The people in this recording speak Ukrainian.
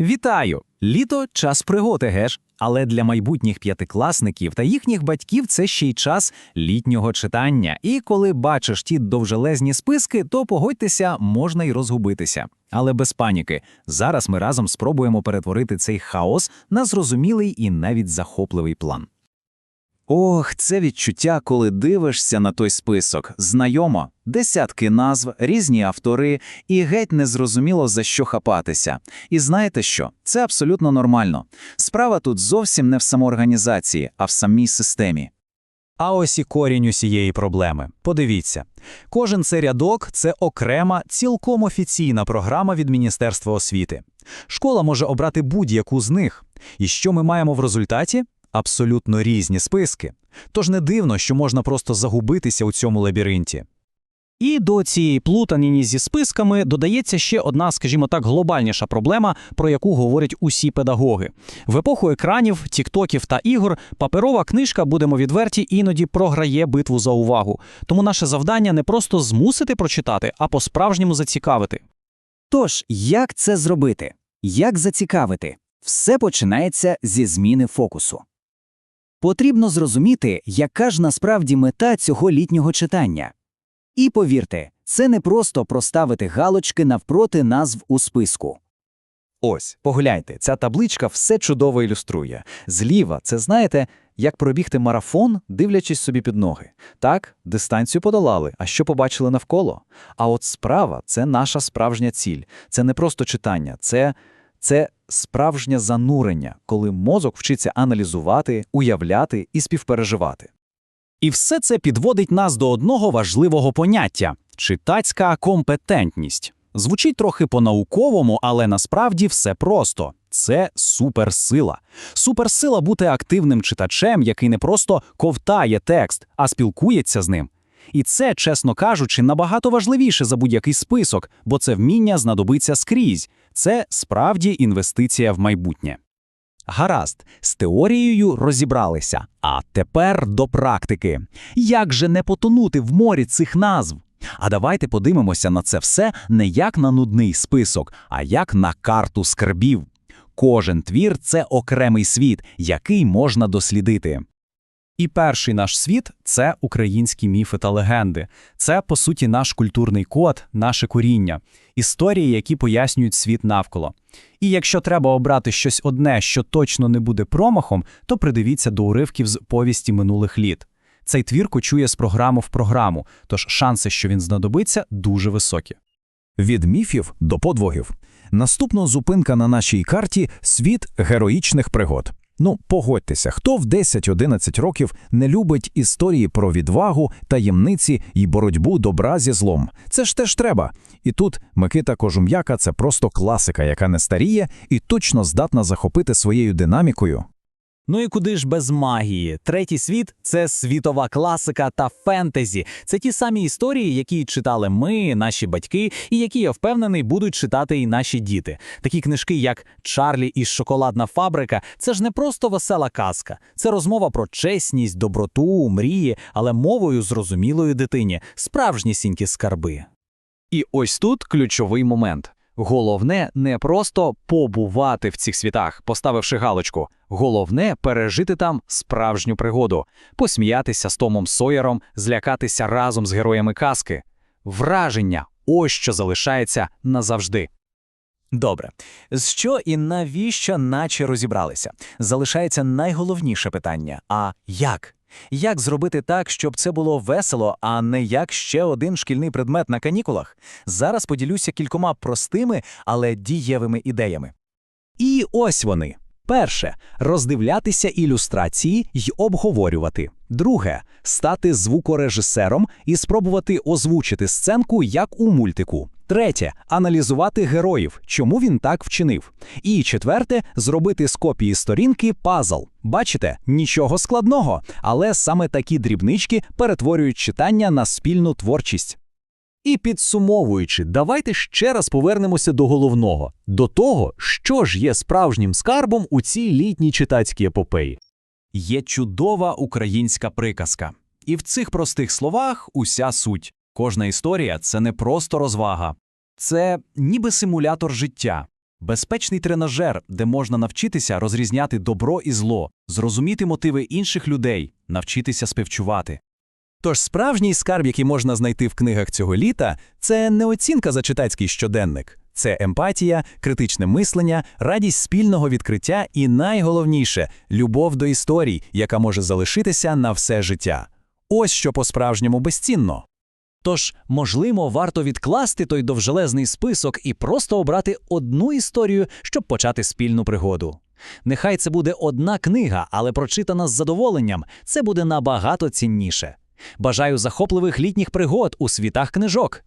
Вітаю! Літо час пригоди, геш. Але для майбутніх п'ятикласників та їхніх батьків це ще й час літнього читання. І коли бачиш ті довжелезні списки, то погодьтеся, можна й розгубитися. Але без паніки. Зараз ми разом спробуємо перетворити цей хаос на зрозумілий і навіть захопливий план. Ох, це відчуття, коли дивишся на той список. Знайомо, десятки назв, різні автори, і геть незрозуміло за що хапатися. І знаєте що? Це абсолютно нормально. Справа тут зовсім не в самоорганізації, а в самій системі. А ось і корінь усієї проблеми. Подивіться, кожен цей рядок це окрема, цілком офіційна програма від Міністерства освіти. Школа може обрати будь-яку з них. І що ми маємо в результаті? Абсолютно різні списки. Тож не дивно, що можна просто загубитися у цьому лабіринті. І до цієї плутаніні зі списками додається ще одна, скажімо так, глобальніша проблема, про яку говорять усі педагоги. В епоху екранів, тіктоків та ігор паперова книжка, будемо відверті, іноді програє битву за увагу. Тому наше завдання не просто змусити прочитати, а по-справжньому зацікавити. Тож, як це зробити? Як зацікавити? Все починається зі зміни фокусу. Потрібно зрозуміти, яка ж насправді мета цього літнього читання. І повірте, це не просто проставити галочки навпроти назв у списку. Ось, погляньте, ця табличка все чудово ілюструє. Зліва, це знаєте, як пробігти марафон, дивлячись собі під ноги. Так, дистанцію подолали, а що побачили навколо? А от справа це наша справжня ціль. Це не просто читання, це, це справжнє занурення, коли мозок вчиться аналізувати, уявляти і співпереживати. І все це підводить нас до одного важливого поняття читацька компетентність. Звучить трохи по-науковому, але насправді все просто. Це суперсила. Суперсила бути активним читачем, який не просто ковтає текст, а спілкується з ним. І це, чесно кажучи, набагато важливіше за будь-який список, бо це вміння знадобиться скрізь. Це справді інвестиція в майбутнє. Гаразд, з теорією розібралися. А тепер до практики. Як же не потонути в морі цих назв? А давайте подивимося на це все не як на нудний список, а як на карту скарбів. Кожен твір це окремий світ, який можна дослідити. І перший наш світ це українські міфи та легенди. Це, по суті, наш культурний код, наше коріння, історії, які пояснюють світ навколо. І якщо треба обрати щось одне, що точно не буде промахом, то придивіться до уривків з повісті минулих літ. Цей твір кочує з програму в програму, тож шанси, що він знадобиться, дуже високі. Від міфів до подвогів. Наступна зупинка на нашій карті світ героїчних пригод. Ну, погодьтеся, хто в 10-11 років не любить історії про відвагу, таємниці і боротьбу добра зі злом. Це ж теж треба. І тут Микита Кожум'яка це просто класика, яка не старіє і точно здатна захопити своєю динамікою. Ну і куди ж без магії? Третій світ це світова класика та фентезі. Це ті самі історії, які читали ми, наші батьки, і які я впевнений будуть читати і наші діти. Такі книжки, як Чарлі і Шоколадна фабрика, це ж не просто весела казка. Це розмова про чесність, доброту, мрії, але мовою зрозумілої дитині, справжні сінькі скарби. І ось тут ключовий момент. Головне не просто побувати в цих світах, поставивши галочку. Головне пережити там справжню пригоду, посміятися з Томом Сойером, злякатися разом з героями казки. Враження ось що залишається назавжди. Добре, з що і навіщо наче розібралися? Залишається найголовніше питання: а як? Як зробити так, щоб це було весело, а не як ще один шкільний предмет на канікулах? Зараз поділюся кількома простими, але дієвими ідеями. І ось вони. Перше роздивлятися ілюстрації й обговорювати. Друге стати звукорежисером і спробувати озвучити сценку як у мультику. Третє аналізувати героїв, чому він так вчинив. І четверте зробити з копії сторінки пазл. Бачите, нічого складного, але саме такі дрібнички перетворюють читання на спільну творчість. І підсумовуючи, давайте ще раз повернемося до головного, до того, що ж є справжнім скарбом у цій літній читацькій епопеї. Є чудова українська приказка. І в цих простих словах уся суть. Кожна історія це не просто розвага, це ніби симулятор життя. Безпечний тренажер, де можна навчитися розрізняти добро і зло, зрозуміти мотиви інших людей, навчитися співчувати. Тож справжній скарб, який можна знайти в книгах цього літа, це не оцінка за читацький щоденник. Це емпатія, критичне мислення, радість спільного відкриття і найголовніше любов до історій, яка може залишитися на все життя. Ось що по-справжньому безцінно. Тож, можливо, варто відкласти той довжелезний список і просто обрати одну історію, щоб почати спільну пригоду. Нехай це буде одна книга, але прочитана з задоволенням, це буде набагато цінніше. Бажаю захопливих літніх пригод у світах книжок.